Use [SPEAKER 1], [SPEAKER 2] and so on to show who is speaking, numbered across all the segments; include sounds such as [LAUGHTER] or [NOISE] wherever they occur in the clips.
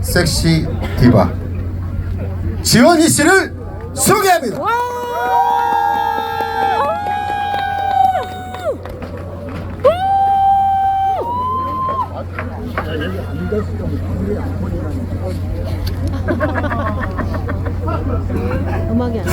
[SPEAKER 1] 섹시 디바. 지원희 씨를 소개합니다.
[SPEAKER 2] 음악이 안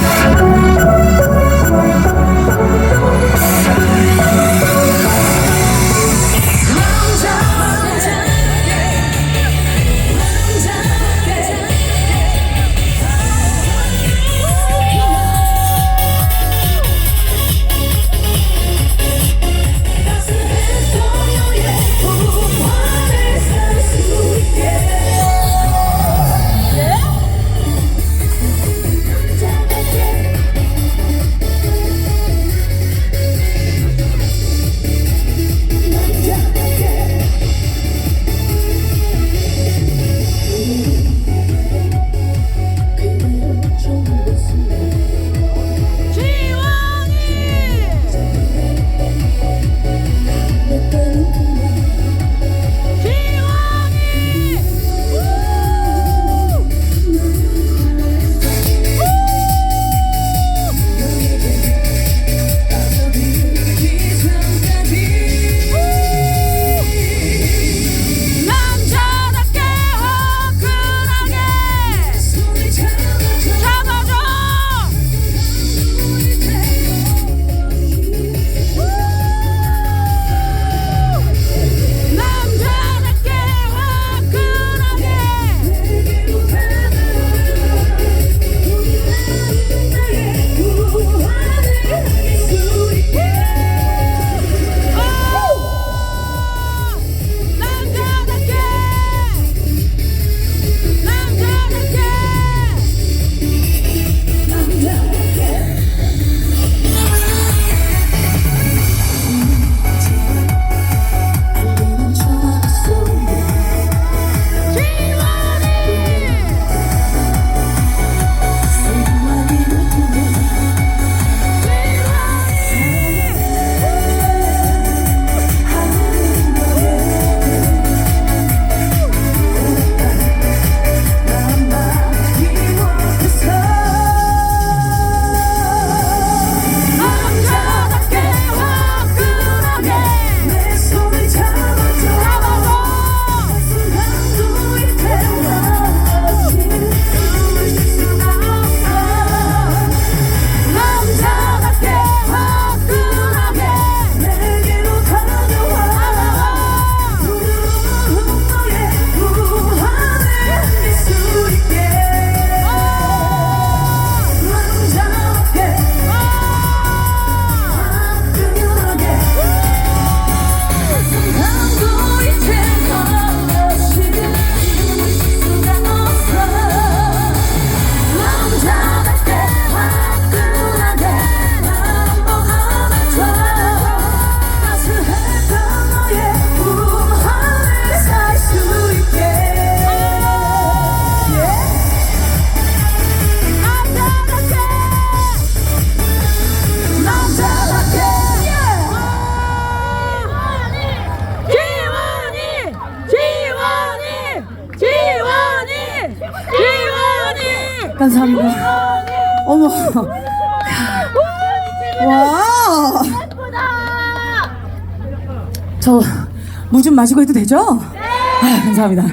[SPEAKER 2] 좀 마시고 해도 되죠? 아, 감사합니다.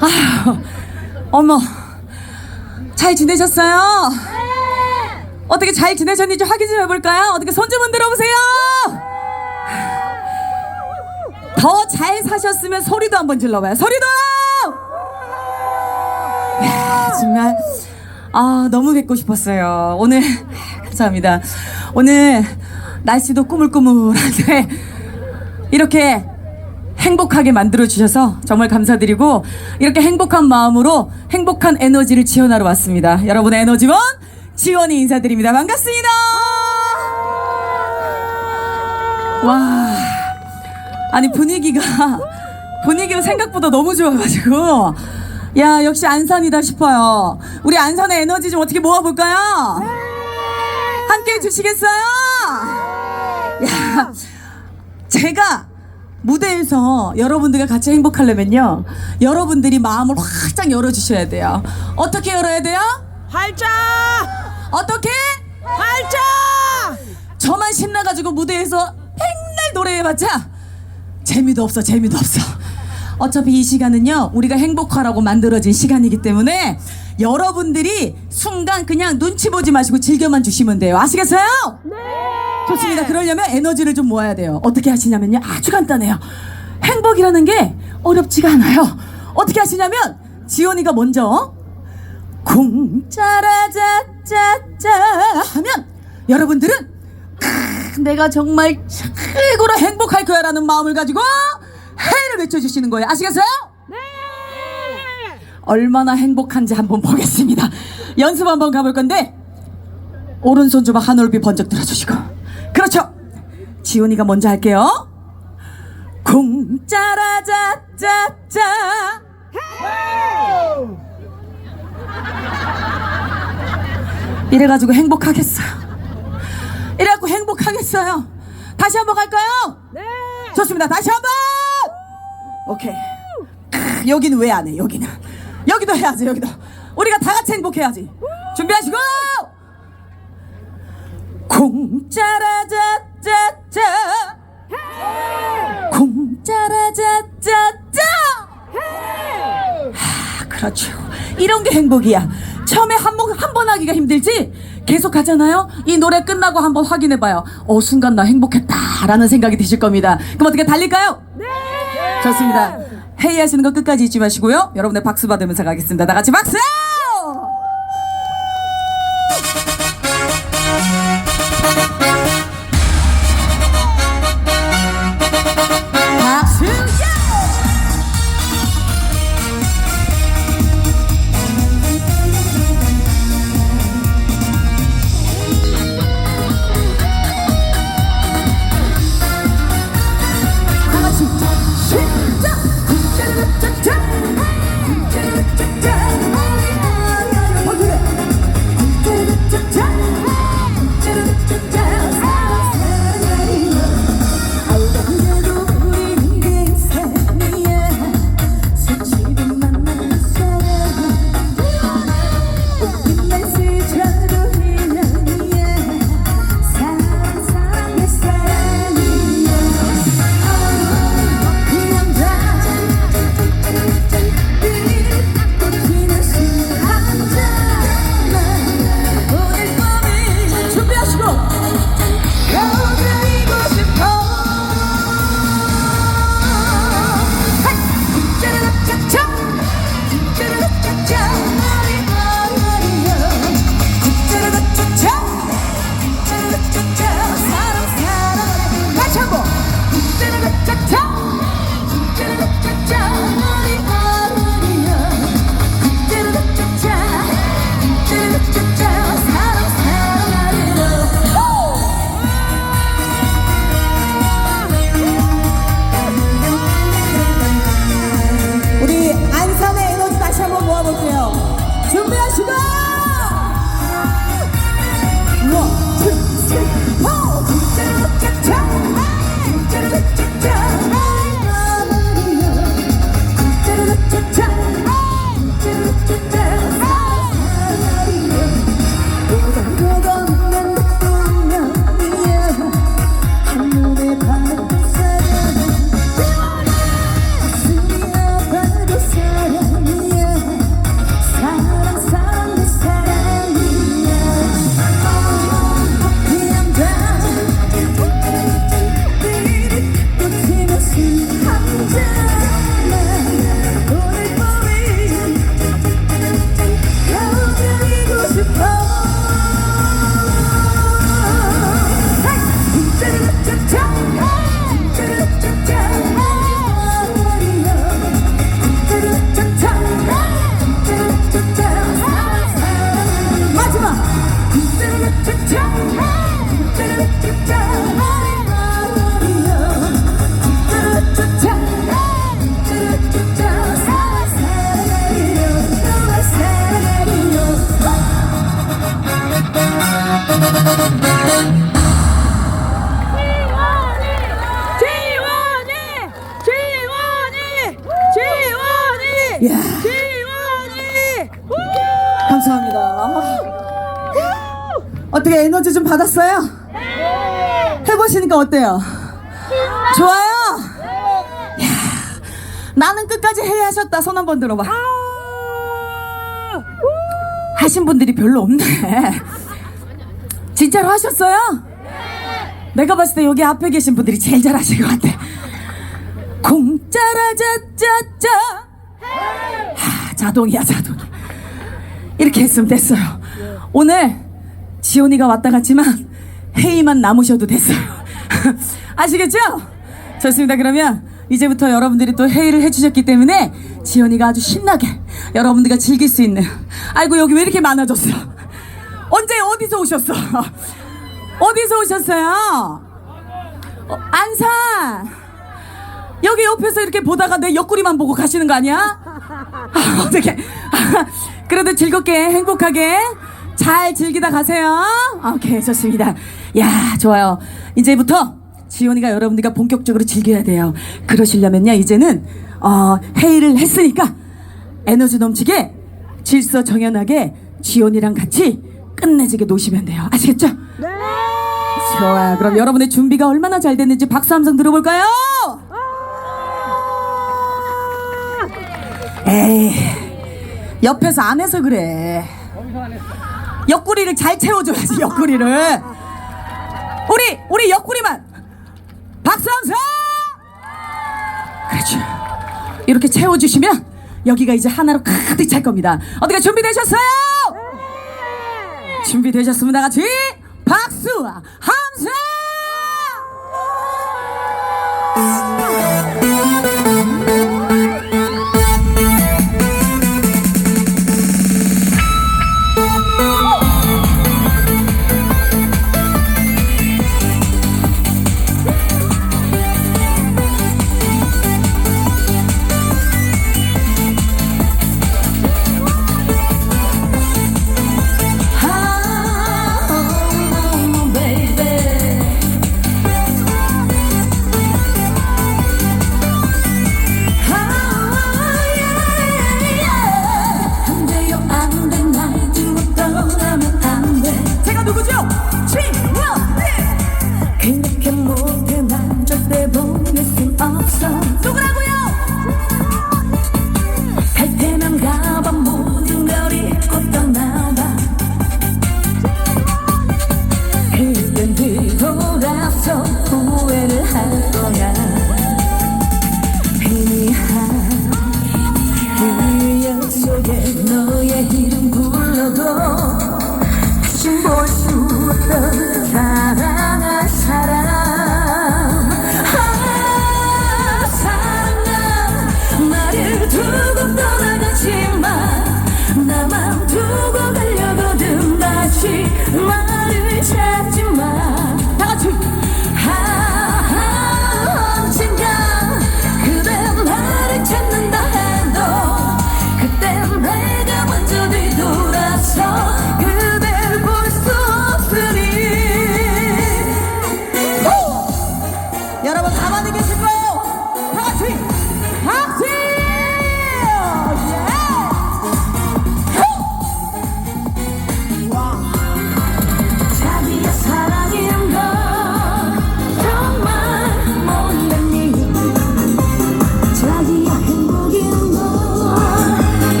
[SPEAKER 2] 아, 어머. 잘 지내셨어요? 어떻게 잘 지내셨는지 확인 좀 해볼까요? 어떻게 손 좀 흔들어 보세요. 더 잘 사셨으면 소리도 한번 질러봐요. 소리도! 야, 정말 아 너무 뵙고 싶었어요. 오늘 감사합니다. 오늘 날씨도 꾸물꾸물한데 이렇게 행복하게 만들어 주셔서 정말 감사드리고 이렇게 행복한 마음으로 행복한 에너지를 지원하러 왔습니다. 여러분의 에너지원 지원이 인사드립니다. 반갑습니다. 와 아니 분위기가 분위기가 생각보다 너무 좋아가지고 야 역시 안산이다 싶어요. 우리 안산의 에너지 좀 어떻게 모아볼까요? 함께 해주시겠어요? 야 제가 무대에서 여러분들과 같이 행복하려면요. 여러분들이 마음을 활짝 열어주셔야 돼요. 어떻게 열어야 돼요?
[SPEAKER 3] 활짝
[SPEAKER 2] 어떻게?
[SPEAKER 3] 활짝
[SPEAKER 2] 저만 신나가지고 무대에서 맨날 노래해봤자 재미도 없어 재미도 없어 어차피 이 시간은요 우리가 행복하라고 만들어진 시간이기 때문에 여러분들이 순간 그냥 눈치 보지 마시고 즐겨만 주시면 돼요 아시겠어요? 네 좋습니다 그러려면 에너지를 좀 모아야 돼요 어떻게 하시냐면요 아주 간단해요 행복이라는 게 어렵지가 않아요 어떻게 하시냐면 지원이가 먼저 공짜라짜짜짜 하면 여러분들은 크, 내가 정말 최고로 행복할 거야 라는 마음을 가지고 해를 외쳐주시는 거예요. 아시겠어요? 네. 얼마나 행복한지 한번 보겠습니다. 연습 한번 가볼 건데 오른손 좀 하늘비 번쩍 들어주시고 그렇죠. 지원이가 먼저 할게요. 공짜라짜짜짜 이래가지고 행복하겠어요. 이래갖고 행복하겠어요. 다시 한번 갈까요?
[SPEAKER 3] 네
[SPEAKER 2] 좋습니다. 다시 한 번. 오케이. 크, 여기는 왜 안 해? 여기는 여기도 해야지. 여기도 우리가 다 같이 행복해야지. 준비하시고. 공짜라짜짜짜. 하, 그렇죠. 이런 게 행복이야. 처음에 한번 한 번 하기가 힘들지. 계속 하잖아요. 이 노래 끝나고 한번 확인해 봐요. 어 순간 나 행복했다라는 생각이 드실 겁니다. 그럼 어떻게 달릴까요? 네. 좋습니다. 회의하시는 거 끝까지 잊지 마시고요. 여러분의 박수 받으면서 가겠습니다. 다 같이! 박수! 어떻게 에너지 좀 받았어요? 해보시니까 어때요? 좋아요? 이야, 나는 끝까지 해야 하셨다. 손 한 번 들어봐. 하신 분들이 별로 없네. 진짜로 하셨어요? 내가 봤을 때 여기 앞에 계신 분들이 제일 잘하신 것 같아. 공짜라 짜짜짜. 하, 자동이야 자동. 이렇게 했으면 됐어요. 오늘 지온이가 왔다 갔지만 회의만 남으셔도 됐어요. [LAUGHS] 아시겠죠? 좋습니다. 그러면 이제부터 여러분들이 또 회의를 해주셨기 때문에 지온이가 아주 신나게 여러분들과 즐길 수 있는. 아이고 여기 왜 이렇게 많아졌어? 언제 어디서 오셨어? [LAUGHS] 어디서 오셨어요? 어, 안산. 여기 옆에서 이렇게 보다가 내 옆구리만 보고 가시는 거 아니야? [LAUGHS] 아, 어떻게? 그래도 즐겁게 행복하게 잘 즐기다 가세요. 오케이 좋습니다. 야 좋아요. 이제부터 지원이가 여러분들과 본격적으로 즐겨야 돼요. 그러시려면요 이제는 어, 회의를 했으니까 에너지 넘치게 질서 정연하게 지원이랑 같이 끝내지게 노시면 돼요. 아시겠죠?
[SPEAKER 3] 네.
[SPEAKER 2] 좋아요. 그럼 여러분의 준비가 얼마나 잘 됐는지 박수 함성 들어볼까요? 에이, 옆에서 안 해서 그래. 옆구리를 잘 채워줘야지, 옆구리를. 우리, 우리 옆구리만. 박수 함성! 그렇죠. 이렇게 채워주시면 여기가 이제 하나로 가득 찰 겁니다. 어떻게 준비되셨어요? 준비되셨습니다. 같이 박수와 함성!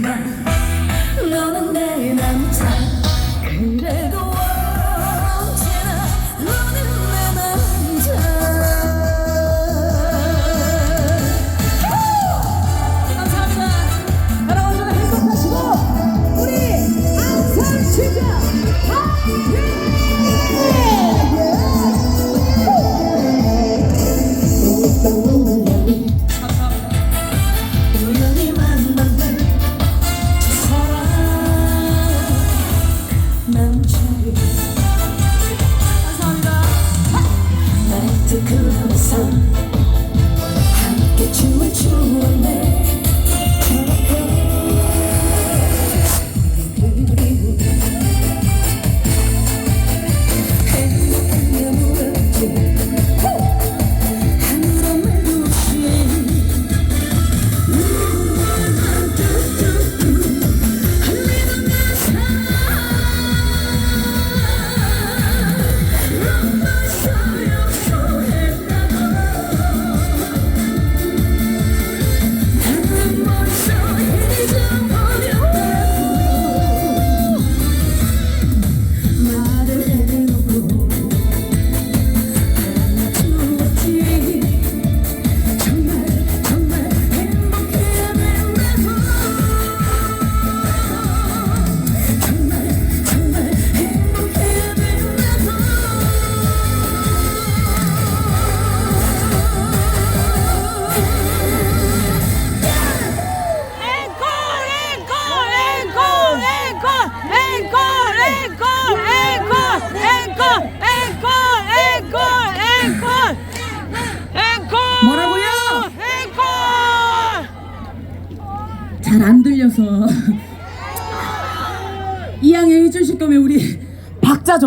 [SPEAKER 3] 만 너는 내 남자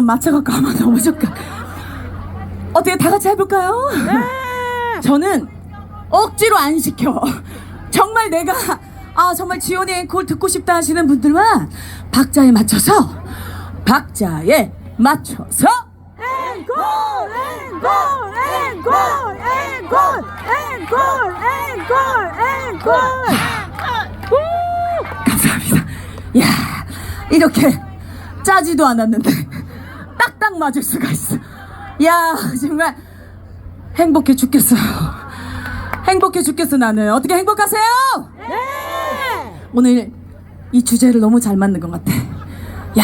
[SPEAKER 2] 좀 맞춰갖고 한번 넣어볼까 어떻게 다 같이 해볼까요? 저는 억지로 안 시켜. 정말 내가 아 정말 지원이 앵콜 듣고 싶다 하시는 분들만 박자에 맞춰서 박자에 맞춰서 앵콜 앵콜 앵콜 앵콜 앵콜 앵콜 앵콜 감사합니다. 야 이렇게 짜지도 않았는데 딱딱 맞을 수가 있어. 야 정말 행복해 죽겠어요. 행복해 죽겠어 나는. 어떻게 행복하세요? 오늘 이 주제를 너무 잘 맞는 것 같아. 야,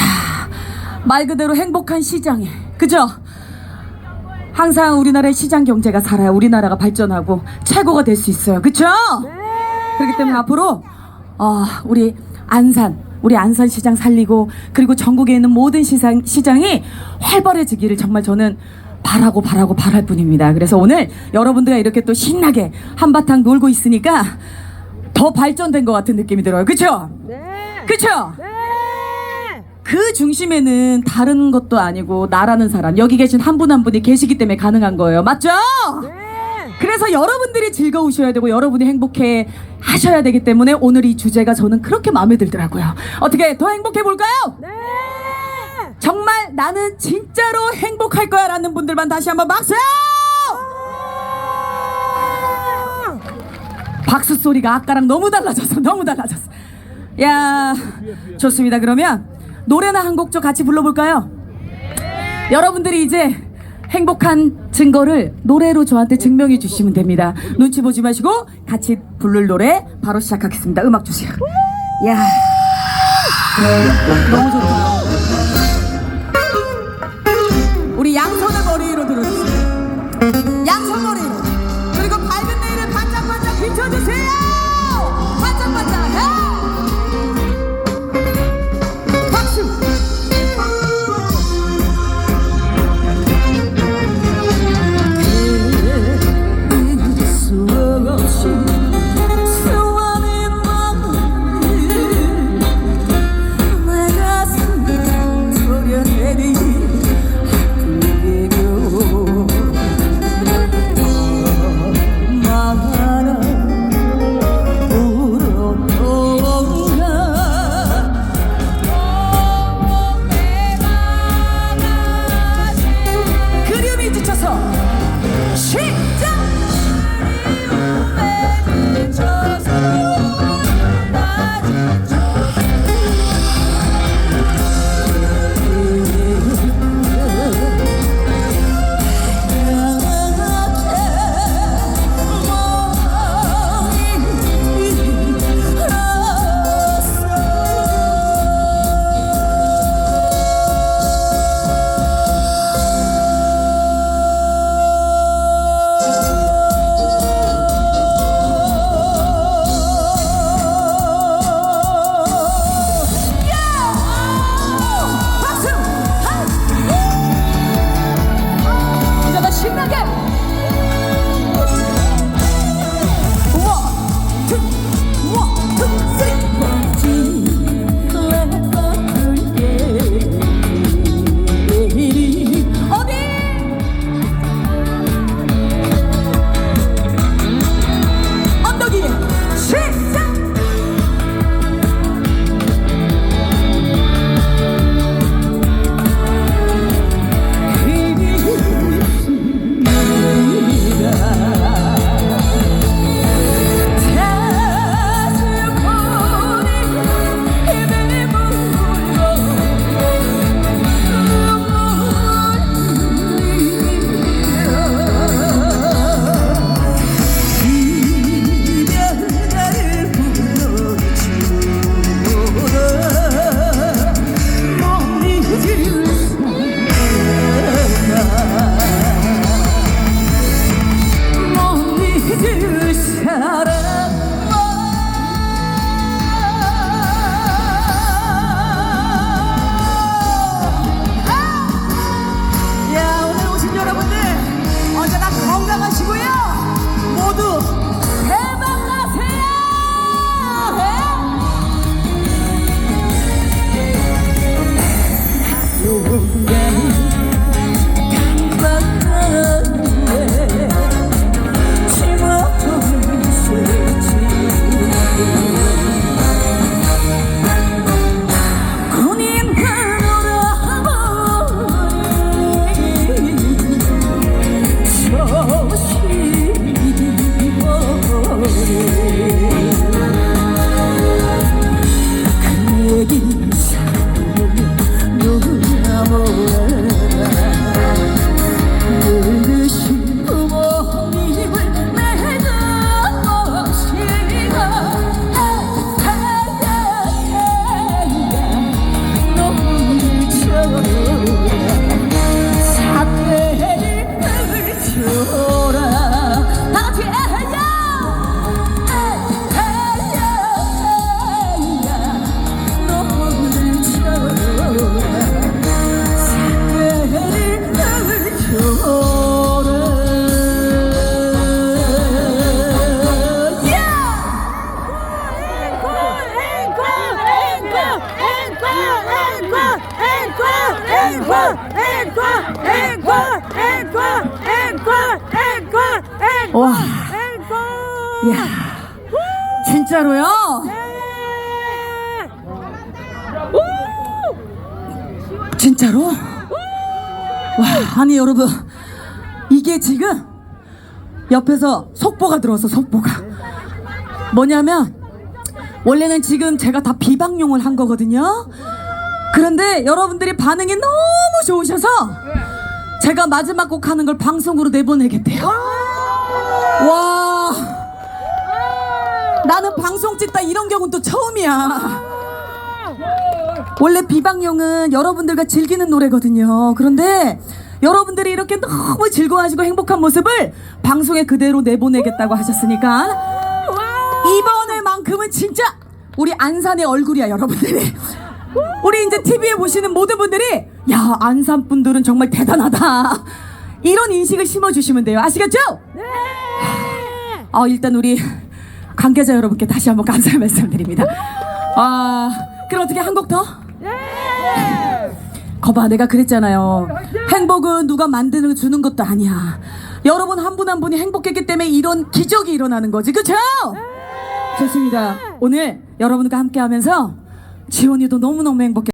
[SPEAKER 2] 말 그대로 행복한 시장에. 그죠? 항상 우리나라의 시장 경제가 살아야 우리나라가 발전하고 최고가 될 수 있어요. 그쵸? 그렇기 때문에 앞으로, 어, 우리 안산, 우리 안산 시장 살리고, 그리고 전국에 있는 모든 시장, 시장이 활발해지기를 정말 저는 바라고 바라고 바랄 뿐입니다. 그래서 오늘 여러분들과 이렇게 또 신나게 한바탕 놀고 있으니까 더 발전된 것 같은 느낌이 들어요. 그쵸? 그쵸? 그 중심에는 다른 것도 아니고 나라는 사람 여기 계신 한 분한 분이 계시기 때문에 가능한 거예요. 맞죠? 그래서 여러분들이 즐거우셔야 되고 여러분이 행복해 하셔야 되기 때문에 오늘 이 주제가 저는 그렇게 마음에 들더라고요. 어떻게 더 행복해 볼까요? 정말 나는 진짜로 행복할 거야 라는 분들만 다시 한번 박수! 박수 소리가 아까랑 너무 달라졌어. 너무 달라졌어. 야, 좋습니다. 그러면 노래나 한 곡 좀 같이 불러볼까요? 여러분들이 이제 행복한 증거를 노래로 저한테 증명해 주시면 됩니다. 눈치 보지 마시고 같이 부를 노래 바로 시작하겠습니다. 음악 주세요. 야, 너무 좋다. 진짜로? 와, 아니 여러분 이게 지금 옆에서 속보가 들어서 속보가 뭐냐면 원래는 지금 제가 다 비방용을 한 거거든요. 그런데 여러분들이 반응이 너무 좋으셔서 제가 마지막 곡 하는 걸 방송으로 내보내겠대요. 와, 나는 방송 찍다 이런 경우는 또 처음이야. 원래 비방용은 여러분들과 즐기는 노래거든요. 그런데 여러분들이 이렇게 너무 즐거워하시고 행복한 모습을 방송에 그대로 내보내겠다고 하셨으니까 이번에만큼은 진짜 우리 안산의 얼굴이야 여러분들이 우리 이제 TV에 보시는 모든 분들이 야 안산 분들은 정말 대단하다 이런 인식을 심어주시면 돼요 아시겠죠? 네. 어, 일단 우리 관계자 여러분께 다시 한번 감사의 말씀드립니다. 아 그럼 어떻게 한 곡 더? 거봐 내가 그랬잖아요. 행복은 누가 만드는 주는 것도 아니야. 여러분 한 분 한 분이 행복했기 때문에 이런 기적이 일어나는 거지, 그렇죠? 좋습니다. 오늘 여러분과 함께 하면서 지원이도 너무 너무 행복해.